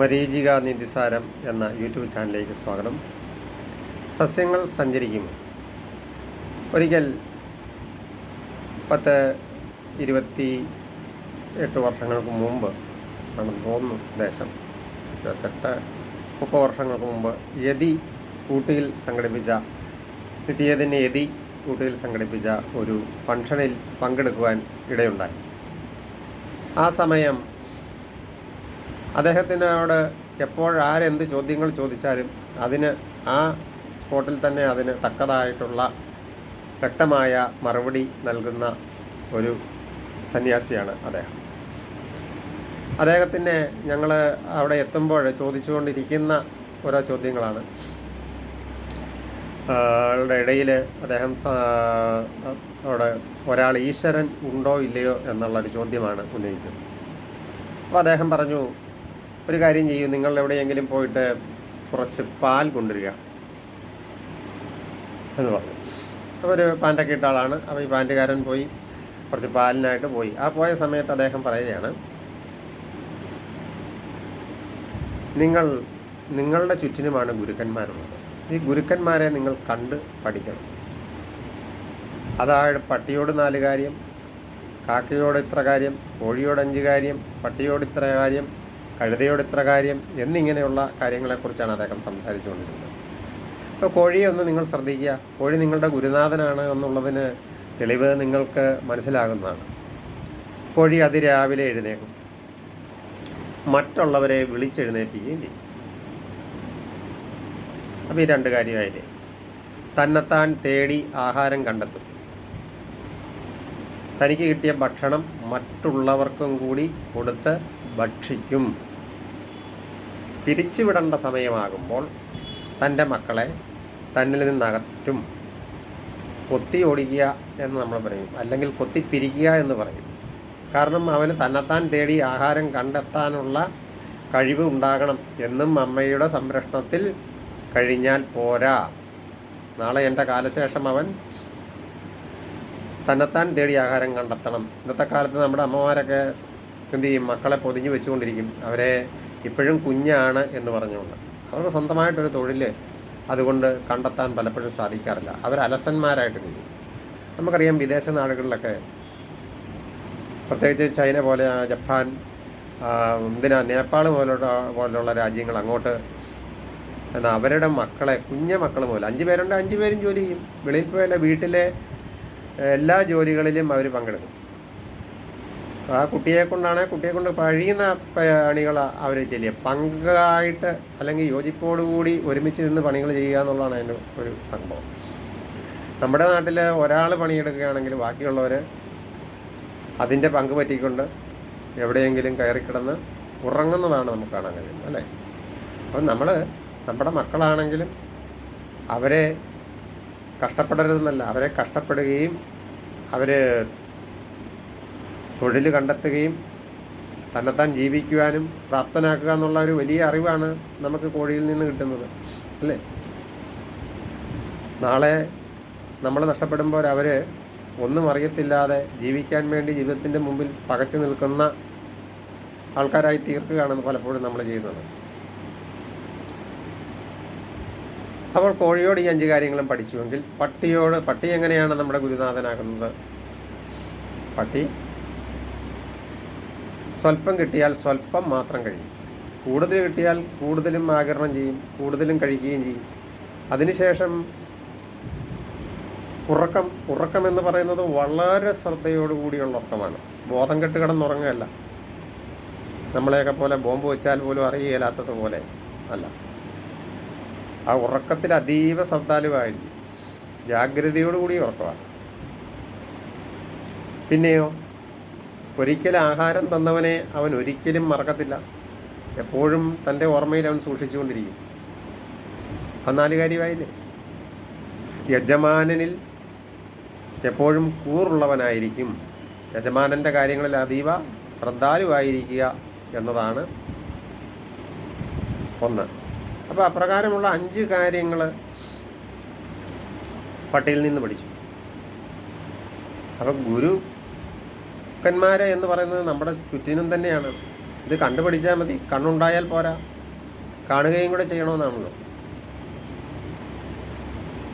മരീചിക നിധിസാരം എന്ന യൂട്യൂബ് ചാനലിലേക്ക് സ്വാഗതം. സസ്യങ്ങൾ സഞ്ചരിക്കും ഒരിക്കൽ പത്ത് ഇരുപത്തി എട്ട് വർഷങ്ങൾക്ക് മുമ്പ് ആണെന്ന് തോന്നുന്നു ദേശം. ഇരുപത്തെട്ട് മുപ്പത് വർഷങ്ങൾക്ക് മുമ്പ് യതി ഊട്ടിയിൽ സംഘടിപ്പിച്ച നിത്യതിന് യതി ഊട്ടിയിൽ സംഘടിപ്പിച്ച ഒരു ഫംഗ്ഷനിൽ പങ്കെടുക്കുവാൻ ഇടയുണ്ടായി. ആ സമയം അദ്ദേഹത്തിനോട് എപ്പോഴാരെന്ത് ചോദ്യങ്ങൾ ചോദിച്ചാലും അതിന് ആ സ്പോട്ടിൽ തന്നെ അതിന് തക്കതായിട്ടുള്ള വ്യക്തമായ മറുപടി നൽകുന്ന ഒരു സന്യാസിയാണ് അദ്ദേഹം. അദ്ദേഹത്തിന്റെ ഞങ്ങൾ അവിടെ എത്തുമ്പോൾ ചോദിച്ചുകൊണ്ടിരിക്കുന്ന ഓരോ ചോദ്യങ്ങളാണ്. ആളുടെ ഇടയിൽ അദ്ദേഹം അവിടെ ഒരാൾ ഈശ്വരൻ ഉണ്ടോ ഇല്ലയോ എന്നുള്ളൊരു ചോദ്യമാണ് ഉന്നയിച്ചത്. അപ്പോൾ അദ്ദേഹം പറഞ്ഞു ഒരു കാര്യം ചെയ്യൂ. നിങ്ങൾ എവിടെയെങ്കിലും പോയിട്ട് കുറച്ച് പാൽ കൊണ്ടുവരിക. എന്ന് പറഞ്ഞു. അപ്പോൾ ഒരു പാന്റൊക്കെ ഇട്ട ആളാണ്. അപ്പോൾ ഈ പാന്റുകാരൻ പോയി കുറച്ച് പാലിനായിട്ട് പോയി. ആ പോയ സമയത്ത് അദ്ദേഹം പറയുകയാണ് നിങ്ങൾ നിങ്ങളുടെ ചുറ്റിനുമാണ് ഗുരുക്കന്മാരുള്ളത്. ഈ ഗുരുക്കന്മാരെ നിങ്ങൾ കണ്ട് പഠിക്കണം. അതായത് പട്ടിയോട് നാല് കാര്യം കാക്കയോട് ഇത്ര കാര്യം കോഴിയോട് അഞ്ച് കാര്യം പട്ടിയോട് ഇത്ര കാര്യം കഴുതയോട് ഇത്ര കാര്യം എന്നിങ്ങനെയുള്ള കാര്യങ്ങളെക്കുറിച്ചാണ് അദ്ദേഹം സംസാരിച്ചുകൊണ്ടിരുന്നത്. അപ്പോൾ കോഴിയെ ഒന്ന് നിങ്ങൾ ശ്രദ്ധിക്കുക. കോഴി നിങ്ങളുടെ ഗുരുനാഥനാണ് എന്നുള്ളതിന് തെളിവ് നിങ്ങൾക്ക് മനസ്സിലാകുന്നതാണ്. കോഴി അതിരാവിലെ എഴുന്നേക്കും. മറ്റുള്ളവരെ വിളിച്ചെഴുന്നേൽപ്പിക്കുകയും ചെയ്യും. അപ്പോൾ ഈ രണ്ട് കാര്യമായില്ലേ? തന്നെത്താൻ തേടി ആഹാരം കണ്ടെത്തും. തനിക്ക് കിട്ടിയ ഭക്ഷണം മറ്റുള്ളവർക്കും കൂടി കൊടുത്ത് ഭക്ഷിക്കും. പിരിച്ചുവിടേണ്ട സമയമാകുമ്പോൾ തന്റെ മക്കളെ തന്നിൽ നിന്നകറ്റും. കൊത്തി ഓടിക്കുക എന്ന് നമ്മൾ പറയും. അല്ലെങ്കിൽ കൊത്തി പിരിക്കുക എന്ന് പറയും. കാരണം അവന് തന്നെത്താൻ തേടി ആഹാരം കണ്ടെത്താനുള്ള കഴിവ് ഉണ്ടാകണം എന്നും അമ്മയുടെ സംരക്ഷണത്തിൽ കഴിഞ്ഞാൽ പോരാ. നാളെ എന്റെ കാലശേഷം അവൻ തന്നെത്താൻ തേടി ആഹാരം കണ്ടെത്തണം. ഇന്നത്തെ കാലത്ത് നമ്മുടെ അമ്മമാരൊക്കെ എന്ത് ചെയ്യും മക്കളെ പൊതിഞ്ഞ് വെച്ചുകൊണ്ടിരിക്കും. അവരെ ഇപ്പോഴും കുഞ്ഞാണ് എന്ന് പറഞ്ഞുകൊണ്ട്. അവർക്ക് സ്വന്തമായിട്ടൊരു തൊഴിൽ അതുകൊണ്ട് കണ്ടെത്താൻ പലപ്പോഴും സാധിക്കാറില്ല. അവർ അലസന്മാരായിട്ട് തീരും നമുക്കറിയാം വിദേശ നാടുകളിലൊക്കെ പ്രത്യേകിച്ച് ചൈന പോലെ ജപ്പാൻ എന്തിനാ നേപ്പാൾ പോലുള്ള പോലുള്ള രാജ്യങ്ങൾ അങ്ങോട്ട് എന്നാൽ അവരുടെ മക്കളെ കുഞ്ഞ മക്കൾ മുതൽ അഞ്ച് പേരുണ്ട് അഞ്ച് പേരും ജോലി ചെയ്യും. വെളിയിൽ പോയല്ല വീട്ടിലെ എല്ലാ ജോലികളിലും അവർ പങ്കെടുക്കും. ആ കുട്ടിയെ കൊണ്ടാണ് കുട്ടിയെ കൊണ്ട് കഴിയുന്ന പണികൾ അവർ ചെയ്യുക പങ്കായിട്ട് അല്ലെങ്കിൽ യോജിപ്പോടുകൂടി ഒരുമിച്ച് നിന്ന് പണികൾ ചെയ്യുക എന്നുള്ളതാണ് അതിന്റെ ഒരു സംഭവം. നമ്മുടെ നാട്ടിൽ ഒരാൾ പണിയെടുക്കുകയാണെങ്കിൽ ബാക്കിയുള്ളവർ അതിന്റെ പങ്ക് പറ്റിക്കൊണ്ട് എവിടെയെങ്കിലും കയറിക്കിടന്ന് ഉറങ്ങുന്നതാണ് നമുക്ക് കാണാൻ കഴിയുന്നത് അല്ലേ? അപ്പം നമ്മൾ നമ്മുടെ മക്കളാണെങ്കിലും അവരെ കഷ്ടപ്പെടരുതെന്നല്ല അവരെ കഷ്ടപ്പെടുകയും അവർ തൊഴിൽ കണ്ടെത്തുകയും തന്നെത്താൻ ജീവിക്കുവാനും പ്രാപ്തനാക്കുക എന്നുള്ള ഒരു വലിയ അറിവാണ് നമുക്ക് കോഴിയിൽ നിന്ന് കിട്ടുന്നത് അല്ലേ? നാളെ നമ്മൾ നഷ്ടപ്പെടുമ്പോൾ അവർ ഒന്നും അറിയത്തില്ലാതെ ജീവിക്കാൻ വേണ്ടി ജീവിതത്തിന്റെ മുമ്പിൽ പകച്ചു നിൽക്കുന്ന ആൾക്കാരായി തീർക്കുകയാണ് പലപ്പോഴും നമ്മൾ ചെയ്യുന്നത്. അപ്പോൾ കോഴിയോട് ഈ അഞ്ച് കാര്യങ്ങളും പഠിച്ചുവെങ്കിൽ പട്ടിയോട് പട്ടി എങ്ങനെയാണ് നമ്മുടെ ഗുരുനാഥനാകുന്നത്? പട്ടി സ്വല്പം കിട്ടിയാൽ സ്വല്പം മാത്രം കഴിയും. കൂടുതൽ കിട്ടിയാൽ കൂടുതലും ആകരണം ചെയ്യും കൂടുതലും കഴിക്കുകയും ചെയ്യും. അതിനുശേഷം ഉറക്കം ഉറക്കം എന്ന് പറയുന്നത് വളരെ ശ്രദ്ധയോടുകൂടിയുള്ള ഉറക്കമാണ്. ബോധം കെട്ട് കിടന്നുറങ്ങുകയല്ല നമ്മളെയൊക്കെ പോലെ ബോംബ് വെച്ചാൽ പോലും അറിയില്ലാത്തതുപോലെ അല്ല. ആ ഉറക്കത്തിൽ അതീവ ശ്രദ്ധാലുവായിരിക്കും. ജാഗ്രതയോടുകൂടി ഉറക്കമാണ്. പിന്നെയോ? ഒരിക്കൽ ആഹാരം തന്നവനെ അവൻ ഒരിക്കലും മറക്കത്തില്ല. എപ്പോഴും തന്റെ ഓർമ്മയിൽ അവൻ സൂക്ഷിച്ചുകൊണ്ടിരിക്കും. ആ നാല് കാര്യമായില്ലേ യജമാനനിൽ എപ്പോഴും കൂറുള്ളവനായിരിക്കും. യജമാനന്റെ കാര്യങ്ങളിൽ അതീവ ശ്രദ്ധാലുവായിരിക്കുക എന്നതാണ് ഒന്ന്. അപ്പോൾ അപ്രകാരമുള്ള അഞ്ച് കാര്യങ്ങൾ പട്ടിയിൽ നിന്ന് പഠിച്ചു. അപ്പം ഗുരുക്കന്മാരെ എന്ന് പറയുന്നത് നമ്മുടെ ചുറ്റിനും തന്നെയാണ്. ഇത് കണ്ടുപിടിച്ചാൽ മതി. കണ്ണുണ്ടായാൽ പോരാ. കാണുകയും കൂടെ ചെയ്യണമെന്നാണല്ലോ.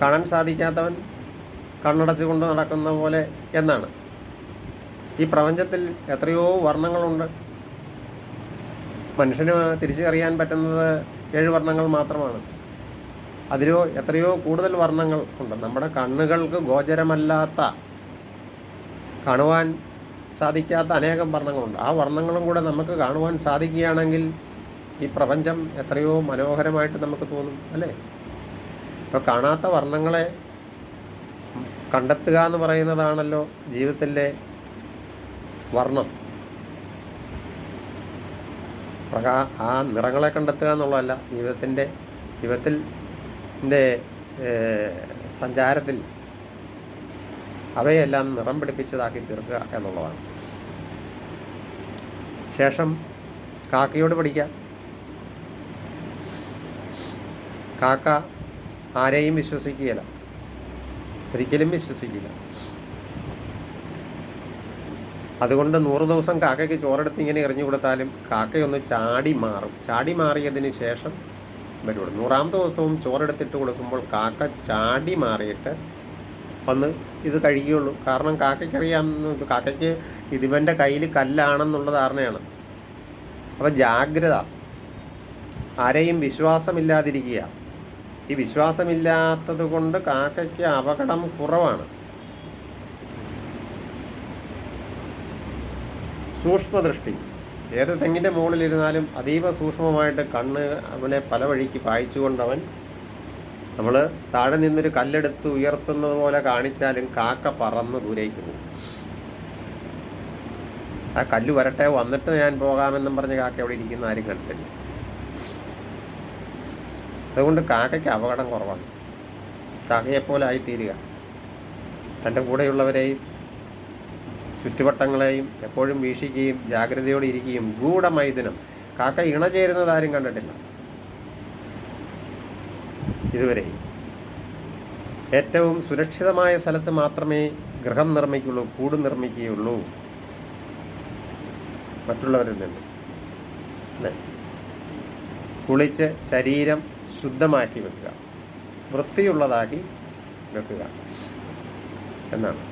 കാണാൻ സാധിക്കാത്തവൻ കണ്ണടച്ചുകൊണ്ട് നടക്കുന്ന പോലെ എന്നാണ്. ഈ പ്രപഞ്ചത്തിൽ എത്രയോ വർണങ്ങളുണ്ട്. മനുഷ്യന് തിരിച്ചറിയാൻ പറ്റുന്നത് ഏഴ് വർണങ്ങൾ മാത്രമാണ്. അതിലോ എത്രയോ കൂടുതൽ വർണങ്ങൾ ഉണ്ട്. നമ്മുടെ കണ്ണുകൾക്ക് ഗോചരമല്ലാത്ത കാണുവാൻ സാധിക്കാത്ത അനേകം വർണങ്ങളുണ്ട്. ആ വർണങ്ങളും കൂടെ നമുക്ക് കാണുവാൻ സാധിക്കുകയാണെങ്കിൽ ഈ പ്രപഞ്ചം എത്രയോ മനോഹരമായിട്ട് നമുക്ക് തോന്നും അല്ലേ? ഇപ്പോൾ കാണാത്ത വർണങ്ങളെ കണ്ടെത്തുക എന്ന് പറയുന്നതാണല്ലോ ജീവിതത്തിന്റെ വർണം. പ്രകാ ആ നിറങ്ങളെ കണ്ടെത്തുക എന്നുള്ളതല്ല ജീവിതത്തിന്റെ ജീവിതത്തിൽ സഞ്ചാരത്തിൽ അവയെല്ലാം നിറം പിടിപ്പിച്ചതാക്കി തീർക്കുക എന്നുള്ളതാണ്. ശേഷം കാക്കയോട് പഠിക്കാം. കാക്ക ആരെയും വിശ്വസിക്കുകയില്ല. ഒരിക്കലും വിശ്വസിക്കില്ല. അതുകൊണ്ട് നൂറ് ദിവസം കാക്കയ്ക്ക് ചോറെടുത്ത് ഇങ്ങനെ എറിഞ്ഞു കൊടുത്താലും കാക്കയൊന്ന് ചാടി മാറും. ചാടി മാറിയതിന് ശേഷം വരുള്ളൂ. നൂറാമത്തെ ദിവസവും ചോറെടുത്തിട്ട് കൊടുക്കുമ്പോൾ കാക്ക ചാടി മാറിയിട്ട് വന്ന് ഇത് കഴിക്കുകയുള്ളൂ. കാരണം കാക്കയ്ക്കറിയാം കാക്കയ്ക്ക് ഇതിവന്റെ കയ്യിൽ കല്ലാണെന്നുള്ള ധാരണയാണ് അപ്പോൾ ജാഗ്രത. ആരെയും വിശ്വാസമില്ലാതിരിക്കുക. ഈ വിശ്വാസമില്ലാത്തത് കൊണ്ട് കാക്കയ്ക്ക് അപകടം കുറവാണ്. സൂക്ഷ്മദൃഷ്ടി. ഏത് തെങ്ങിന്റെ മുകളിലിരുന്നാലും അതീവ സൂക്ഷ്മമായിട്ട് കണ്ണ് അവനെ പല വഴിക്ക് പായിച്ചുകൊണ്ടവൻ നമ്മൾ താഴെ നിന്നൊരു കല്ലെടുത്ത് ഉയർത്തുന്നത് പോലെ കാണിച്ചാലും കാക്ക പറന്ന് ദൂരേക്ക് പോകും. ആ കല്ല് വരട്ടെ വന്നിട്ട് ഞാൻ പോകാമെന്നും പറഞ്ഞ് കാക്ക അവിടെ ഇരിക്കുന്ന ആരും കണ്ടിട്ടില്ല. അതുകൊണ്ട് കാക്കയ്ക്ക് അപകടം കുറവാണ്. കാക്കയെപ്പോലെ ആയിത്തീരുക തന്റെ കൂടെയുള്ളവരെയും ചുറ്റുവട്ടങ്ങളെയും എപ്പോഴും വീക്ഷിക്കുകയും ജാഗ്രതയോടെ ഇരിക്കുകയും ഗൂഢമൈഥുനം കാക്ക ഇണ ചേരുന്നത് ആരും കണ്ടിട്ടില്ല. ഇതുവരെ. ഏറ്റവും സുരക്ഷിതമായ സ്ഥലത്ത് മാത്രമേ ഗൃഹം നിർമ്മിക്കുള്ളൂ കൂട് നിർമ്മിക്കുകയുള്ളൂ. മറ്റുള്ളവരിൽ നിന്ന്. കുളിച്ച് ശരീരം ശുദ്ധമാക്കി വെക്കുക. വൃത്തിയുള്ളതാക്കി വെക്കുക. എന്നാണ്.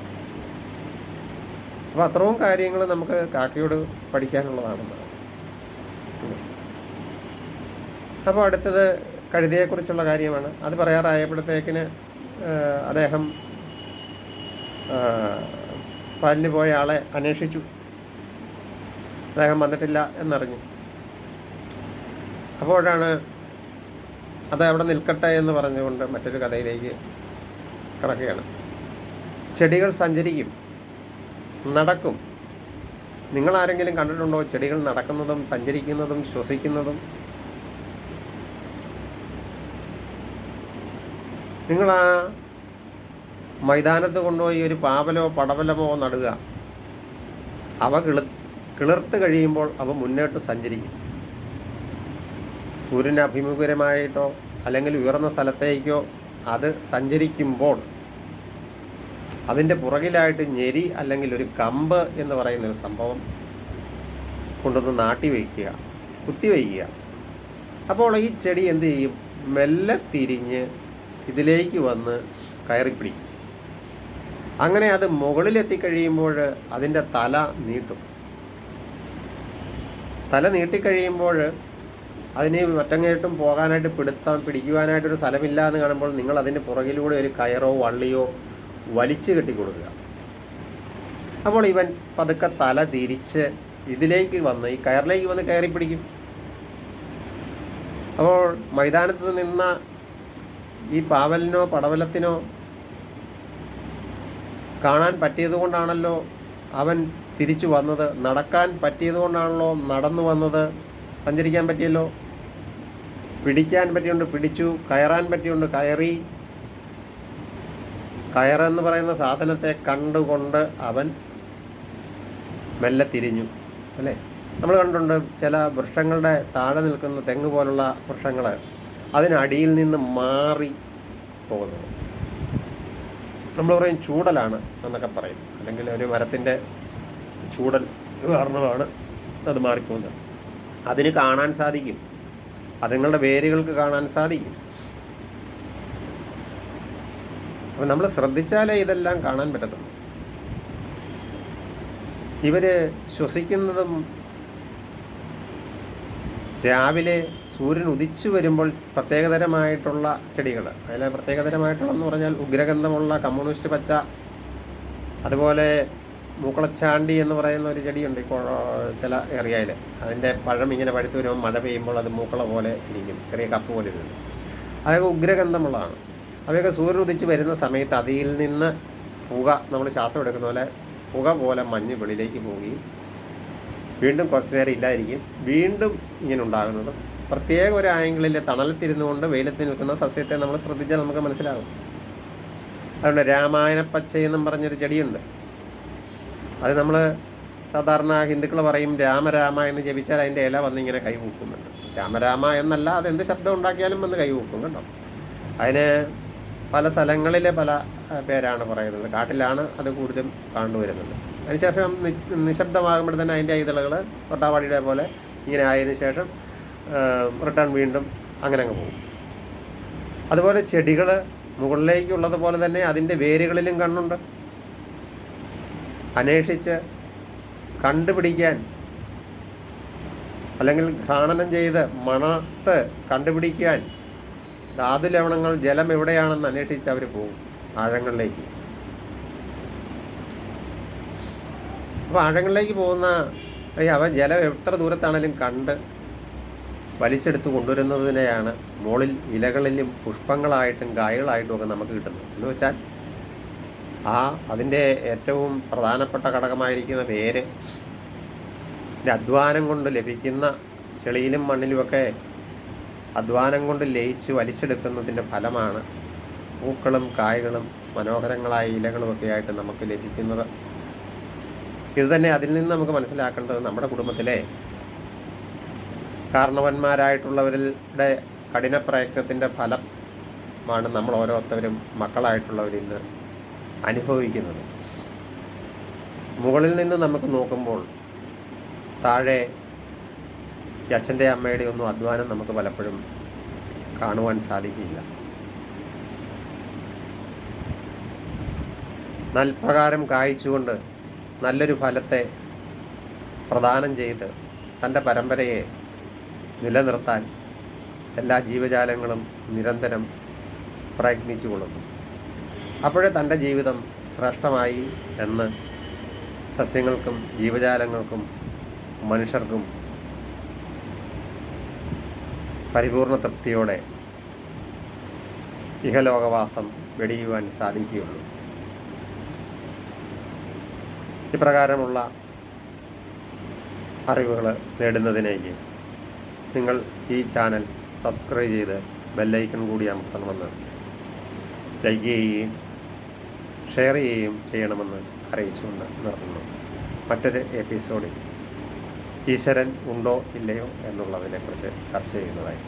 അപ്പോൾ അത്രയും കാര്യങ്ങൾ നമുക്ക് കാക്കയോട് പഠിക്കാനുള്ളതാണെന്നാണ്. അപ്പോൾ അടുത്തത് കഴുതയെക്കുറിച്ചുള്ള കാര്യമാണ്. അത് പറയാറായപ്പോഴത്തേക്കിന് അദ്ദേഹം പല്ലിന് പോയ ആളെ അന്വേഷിച്ചു. അദ്ദേഹം വന്നിട്ടില്ല എന്നറിഞ്ഞു. അപ്പോഴാണ് അത് അവിടെ നിൽക്കട്ടെ എന്ന് പറഞ്ഞുകൊണ്ട് മറ്റൊരു കഥയിലേക്ക് കിടക്കുകയാണ്. ചെടികൾ സഞ്ചരിക്കും നടക്കും. നിങ്ങൾ ആരെങ്കിലും കണ്ടിട്ടുണ്ടോ ചെടികൾ നടക്കുന്നതും സഞ്ചരിക്കുന്നതും ശ്വസിക്കുന്നതും? നിങ്ങൾ ആ മൈതാനത്ത് കൊണ്ടുപോയി ഒരു പാവലോ പടവലമോ നടുക. അവ കിളി കിളിർത്ത് കഴിയുമ്പോൾ അവ മുന്നോട്ട് സഞ്ചരിക്കും. സൂര്യന് അഭിമുഖരമായിട്ടോ അല്ലെങ്കിൽ ഉയർന്ന സ്ഥലത്തേക്കോ അത് സഞ്ചരിക്കുമ്പോൾ അതിന്റെ പുറകിലായിട്ട് ഞെരി അല്ലെങ്കിൽ ഒരു കമ്പ് എന്ന് പറയുന്ന ഒരു സംഭവം കൊണ്ടുവന്ന് നാട്ടി വയ്ക്കുക കുത്തി വയ്ക്കുക. അപ്പോൾ ഈ ചെടി എന്ത് ചെയ്യും? മെല്ലെ തിരിഞ്ഞ് ഇതിലേക്ക് വന്ന് കയറിപ്പിടിക്കും അങ്ങനെ അത് മുകളിലെത്തിക്കഴിയുമ്പോൾ അതിന്റെ തല നീട്ടും. തല നീട്ടിക്കഴിയുമ്പോൾ അതിന് മറ്റങ്ങേട്ടും പോകാനായിട്ട് പിടുത്താൻ പിടിക്കുവാനായിട്ടൊരു സ്ഥലമില്ല എന്ന് കാണുമ്പോൾ നിങ്ങൾ അതിന്റെ പുറകിലൂടെ ഒരു കയറോ വള്ളിയോ വലിച്ചു കെട്ടി കൊടുക്കുക അപ്പോൾ ഇവൻ പതുക്കെ തല തിരിച്ച് ഇതിലേക്ക് വന്ന് ഈ കയറിലേക്ക് വന്ന് കയറി പിടിക്കും അപ്പോൾ മൈതാനത്ത് നിന്ന ഈ പാവലിനോ പടവലത്തിനോ കാണാൻ പറ്റിയതുകൊണ്ടാണല്ലോ അവൻ തിരിച്ചു വന്നത്. നടക്കാൻ പറ്റിയതുകൊണ്ടാണല്ലോ നടന്നു വന്നത്. സഞ്ചരിക്കാൻ പറ്റിയല്ലോ? പിടിക്കാൻ പറ്റിയുണ്ട്. പിടിച്ചു. കയറാൻ പറ്റിയുണ്ട്. കയറി. കയറെന്ന് പറയുന്ന സാധനത്തെ കണ്ടുകൊണ്ട് അവൻ മെല്ലെ തിരിഞ്ഞു. അല്ലേ? നമ്മൾ കണ്ടിട്ടുണ്ട് ചില വൃക്ഷങ്ങളുടെ താഴെ നിൽക്കുന്ന തെങ്ങ് പോലുള്ള വൃക്ഷങ്ങൾ അതിനടിയിൽ നിന്ന് മാറി പോകുന്നത് നമ്മൾ പറയും ചൂടലാണ് എന്നൊക്കെ പറയും. അല്ലെങ്കിൽ ഒരു മരത്തിന്റെ ചൂടൽ കാരണമാണ് അത് മാറിപ്പോകുന്നത്. അതിന് കാണാൻ സാധിക്കും. അതുങ്ങളുടെ വേരുകൾക്ക് കാണാൻ സാധിക്കും. അപ്പം നമ്മൾ ശ്രദ്ധിച്ചാലേ ഇതെല്ലാം കാണാൻ പറ്റത്തുള്ളൂ. ഇവർ ശ്വസിക്കുന്നതും രാവിലെ സൂര്യൻ ഉദിച്ചു വരുമ്പോൾ പ്രത്യേകതരമായിട്ടുള്ള ചെടികൾ അതിലെ പ്രത്യേകതരമായിട്ടുള്ളതെന്ന് പറഞ്ഞാൽ ഉഗ്രഗന്ധമുള്ള കമ്മ്യൂണിസ്റ്റ് പച്ച അതുപോലെ മൂക്കളച്ചാണ്ടി എന്ന് പറയുന്ന ഒരു ചെടിയുണ്ട് ഇപ്പോൾ ചില ഏറിയയിൽ. അതിന്റെ പഴം ഇങ്ങനെ പഴുത്തു വരുമ്പോൾ മഴ പെയ്യുമ്പോൾ അത് മൂക്കള പോലെ ഇരിക്കും ചെറിയ കപ്പ് പോലെ ഇരുന്നു അതൊക്കെ ഉഗ്രഗന്ധമുള്ളതാണ്. അവയൊക്കെ സൂര്യൻ ഉദിച്ച് വരുന്ന സമയത്ത് അതിൽ നിന്ന് പുക നമ്മൾ ശ്വാസം എടുക്കുന്ന പോലെ പുക പോലെ മഞ്ഞ് വെളിയിലേക്ക് പോവുകയും വീണ്ടും കുറച്ച് നേരം ഇല്ലായിരിക്കും വീണ്ടും ഇങ്ങനെ ഉണ്ടാകുന്നത്. പ്രത്യേക ഒരു ആംഗിളിൽ തണലത്തിരുന്നു കൊണ്ട് വെയിലത്ത് നിൽക്കുന്ന സസ്യത്തെ നമ്മൾ ശ്രദ്ധിച്ചാൽ നമുക്ക് മനസ്സിലാകും. അതുകൊണ്ട് രാമായണ പച്ച എന്നും പറഞ്ഞൊരു ചെടിയുണ്ട്. അത് നമ്മൾ സാധാരണ ഹിന്ദുക്കൾ പറയും രാമരാമ എന്ന് ജപിച്ചാൽ അതിന്റെ ഇല വന്നിങ്ങനെ കൈവൂക്കുന്നുണ്ട് രാമരാമ എന്നല്ല അത് എന്ത് ശബ്ദം ഉണ്ടാക്കിയാലും വന്ന് കൈവൂക്കും കേട്ടോ അതിന് പല സ്ഥലങ്ങളിലെ പല പേരാണ് പറയുന്നത്. കാട്ടിലാണ് അത് കൂടുതലും കണ്ടുവരുന്നത്. അതിനുശേഷം നിശ് നിശബ്ദമാകുമ്പോൾ തന്നെ അതിന്റെ ഇതളുകൾ തൊട്ടാവാടിയുടെ പോലെ ഇങ്ങനെ ആയതിനു ശേഷം റിട്ടേൺ വീണ്ടും അങ്ങനെ അങ്ങ് പോകും. അതുപോലെ ചെടികൾ മുകളിലേക്കുള്ളത് പോലെ തന്നെ അതിന്റെ വേരുകളിലും കണ്ണുണ്ട്. അന്വേഷിച്ച് കണ്ടുപിടിക്കാൻ അല്ലെങ്കിൽ ഘ്രാണനം ചെയ്ത് മണത്ത് കണ്ടുപിടിക്കാൻ ധാതു ലവണങ്ങൾ ജലം എവിടെയാണെന്ന് അന്വേഷിച്ച് അവർ പോകും. ആഴങ്ങളിലേക്ക്. അപ്പോൾ ആഴങ്ങളിലേക്ക് പോകുന്ന അവ ജലം എത്ര ദൂരത്താണേലും കണ്ട് വലിച്ചെടുത്ത് കൊണ്ടുവരുന്നതിനെയാണ് മുകളിൽ ഇലകളിലും പുഷ്പങ്ങളായിട്ടും കായകളായിട്ടും ഒക്കെ നമുക്ക് കിട്ടുന്നത്. എന്ന് വെച്ചാൽ ആ അതിന്റെ ഏറ്റവും പ്രധാനപ്പെട്ട ഘടകമായിരിക്കുന്ന ഇതിന്റെ അധ്വാനം കൊണ്ട് ലഭിക്കുന്ന ചെളിയിലും മണ്ണിലുമൊക്കെ അധ്വാനം കൊണ്ട് ലയിച്ച് വലിച്ചെടുക്കുന്നതിന്റെ ഫലമാണ് പൂക്കളും കായ്കളും മനോഹരങ്ങളായ ഇലകളുമൊക്കെ ആയിട്ട് നമുക്ക് ലഭിക്കുന്നത്. ഇത് തന്നെ അതിൽ നിന്ന് നമുക്ക് മനസ്സിലാക്കേണ്ടത് നമ്മുടെ കുടുംബത്തിലെ കാരണവന്മാരായിട്ടുള്ളവരുടെ കഠിന പ്രയത്നത്തിന്റെ ഫലമാണ് നമ്മൾ ഓരോരുത്തരും മക്കളായിട്ടുള്ളവർ ഇന്ന് അനുഭവിക്കുന്നത്. മുകളിൽ നിന്ന് നമുക്ക് നോക്കുമ്പോൾ താഴെ അച്ഛന്റെ അമ്മയുടെ ഒന്നും അധ്വാനം നമുക്ക് പലപ്പോഴും കാണുവാൻ സാധിക്കില്ല. നൽപ്രകാരം കായ്ച്ചുകൊണ്ട് നല്ലൊരു ഫലത്തെ പ്രദാനം ചെയ്ത് തന്റെ പരമ്പരയെ നിലനിർത്താൻ എല്ലാ ജീവജാലങ്ങളും നിരന്തരം പ്രയത്നിച്ചു കൊള്ളുന്നു. അപ്പോഴേ തന്റെ ജീവിതം ശ്രേഷ്ഠമായി എന്ന് സസ്യങ്ങൾക്കും ജീവജാലങ്ങൾക്കും മനുഷ്യർക്കും പരിപൂർണ തൃപ്തിയോടെ ഇഹലോകവാസം വെടിയുവാൻ സാധിക്കുകയുള്ളൂ. ഇപ്രകാരമുള്ള അറിവുകൾ നേടുന്നതിനേക്ക് നിങ്ങൾ ഈ ചാനൽ സബ്സ്ക്രൈബ് ചെയ്ത് ബെല്ലൈക്കൺ കൂടി അമർത്തണമെന്ന് ലൈക്ക് ചെയ്യുകയും ഷെയർ ചെയ്യുകയും ചെയ്യണമെന്ന് അറിയിച്ചുകൊണ്ട് നിർത്തുന്നു. മറ്റൊരു എപ്പിസോഡിൽ ഈശ്വരൻ ഉണ്ടോ ഇല്ലയോ എന്നുള്ളതിനെക്കുറിച്ച് ചർച്ച ചെയ്യുന്നതായി